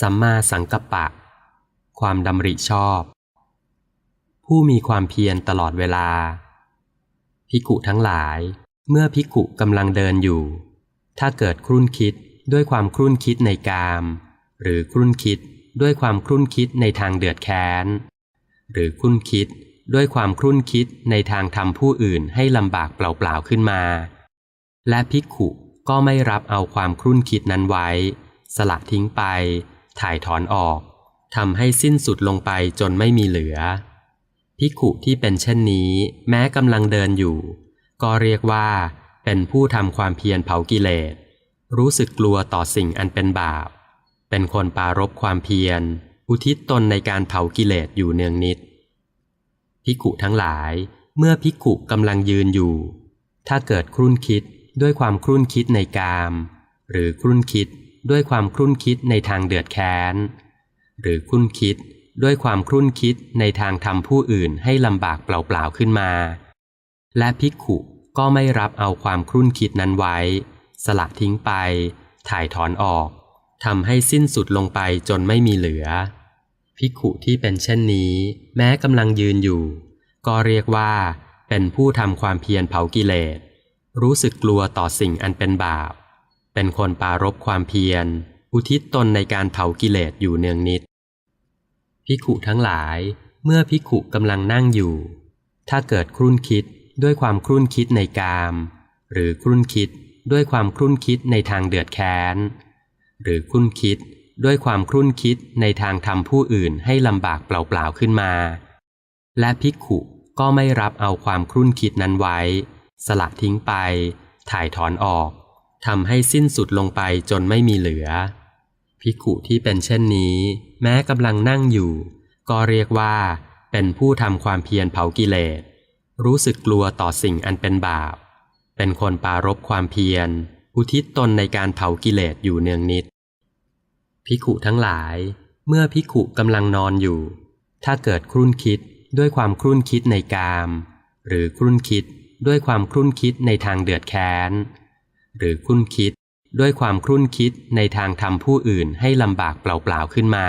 สัมมาสังกัปปะ ความดำริชอบ ผู้มีความเพียรตลอดเวลาภิกุทั้งหลาย เมื่อภิกุกำลังเดินอยู่ ถ้าเกิดครุ่นคิดด้วยความครุ่นคิดในกาม หรือครุ่นคิดด้วยความครุ่นคิดในทางเดือดแค้น หรือครุ่นคิดด้วยความครุ่นคิดในทางทำผู้อื่นให้ลำบากเปล่าๆขึ้นมา และภิกขุก็ไม่รับเอาความครุ่นคิดนั้นไว้ สละทิ้งไป ถ่ายถอนออกทำให้สิ้นสุดลงไปจนไม่มีเหลือภิขุที่เป็นเช่นนี้ แม้กำลังเดินอยู่ ก็เรียกว่า เป็นผู้ทำความเพียรเผากิเลส รู้สึกกลัวต่อสิ่งอันเป็นบาป เป็นคนปารบความเพียร อุทิศตนในการเผากิเลสอยู่เนืองนิดภิกุทั้งหลาย เมื่อภิกุกำลังยืนอยู่ ถ้าเกิดครุ่นคิดด้วยความครุ่นคิดในกาม หรือครุ่นคิด ด้วยความครุ่นคิดในทางเดือดแค้น หรือครุ่นคิดด้วยความครุ่นคิดในทางทำผู้อื่นให้ลำบากเปล่าๆขึ้นมา และภิกขุก็ไม่รับเอาความครุ่นคิดนั้นไว้ สละทิ้งไป ถ่ายถอนออกทำให้สิ้นสุดลงไปจนไม่มีเหลือ ภิกขุที่เป็นเช่นนี้ แม้กำลังยืนอยู่ ก็เรียกว่า เป็นผู้ทำความเพียรเผากิเลส รู้สึกกลัวต่อสิ่งอันเป็นบาป เป็นคนปารบความเพียร อุทิศตนในการเผากิเลสอยู่เนืองนิดภิขุทั้งหลายเมื่อภิขุกำลังนั่งอยู่ ถ้าเกิดครุ่นคิดด้วยความครุ่นคิดในกาม หรือครุ่นคิดด้วยความครุ่นคิดในทางเดือดแค้น หรือครุ่นคิดด้วยความครุ่นคิดในทางทำผู้อื่นให้ลำบากเปล่าๆขึ้นมา และภิกขุก็ไม่รับเอาความครุ่นคิดนั้นไว้ สละทิ้งไป ถ่ายถอนออก ทำให้สิ้นสุดลงไปจนไม่มีเหลือ ภิกขุที่เป็นเช่นนี้ แม้กำลังนั่งอยู่ ก็เรียกว่า เป็นผู้ทำความเพียรเผากิเลส รู้สึกกลัวต่อสิ่งอันเป็นบาป เป็นคนปารบความเพียร อุทิศตนในการเผากิเลสอยู่เนืองนิด ภิกขุทั้งหลาย เมื่อภิกขุกำลังนอนอยู่ ถ้าเกิดครุ่นคิดด้วยความครุ่นคิดในกาม หรือครุ่นคิดด้วยความครุ่นคิดในทางเดือดแค้น หรือครุ่นคิด ด้วยความครุ่นคิดในทางทำผู้อื่นให้ลำบากเปล่าๆขึ้นมา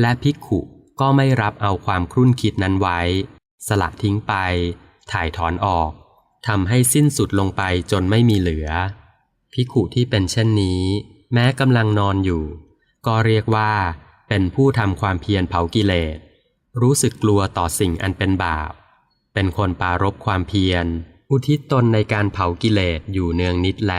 และภิกขุก็ไม่รับเอาความครุ่นคิดนั้นไว้ สละทิ้งไป ถ่ายถอนออกทำให้สิ้นสุดลงไปจนไม่มีเหลือ ภิกขุที่เป็นเช่นนี้ แม้กำลังนอนอยู่ ก็เรียกว่า เป็นผู้ทำความเพียรเผากิเลส รู้สึกกลัวต่อสิ่งอันเป็นบาป เป็นคนปารบความเพียร อุทิศตนในการเผากิเลสอยู่เนืองนิดแล